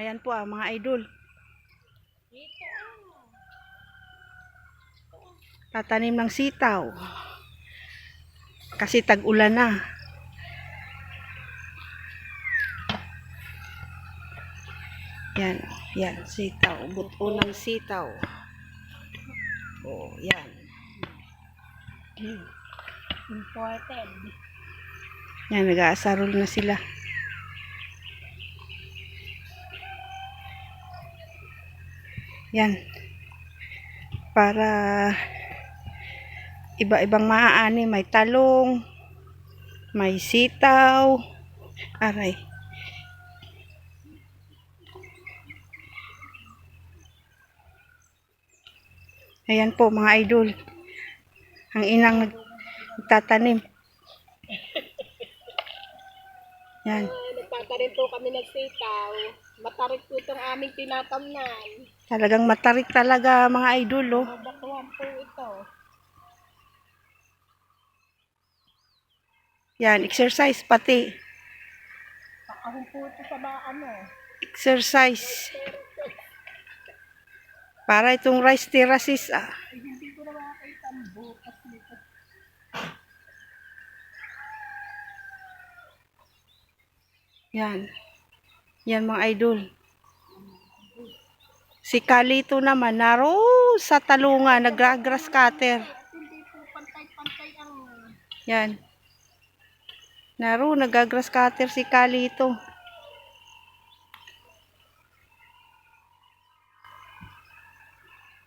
Ayan po ah, mga idol. Tatanim ng sitaw. Kasi tag-ulan na. Yan, yan, sitaw. Buto ng sitaw. Oh, yan. Imported. Yan, nag-aasarol na sila. Yan. Para iba-ibang maaani. May talong, may sitaw. Aray. Ayan po mga idol. Ang inang nag- nagtatanim. Yan. Nagtatanim po kami ng sitaw. Matarik po itong aming tinatamnan. Talagang matarik talaga mga idol, oh. Mabatuhan po ito. Yan, exercise pati. Pakahon po ito sa ba, ano. Exercise. Para itong rice terraces, ah. Ay, hindi ko na makakita ang bukas nito. Yan. Yan mga idol. Si Kalito naman, naro sa talunga, nagra-grass cutter. Yan. Naro, nagagrass cutter si Kalito.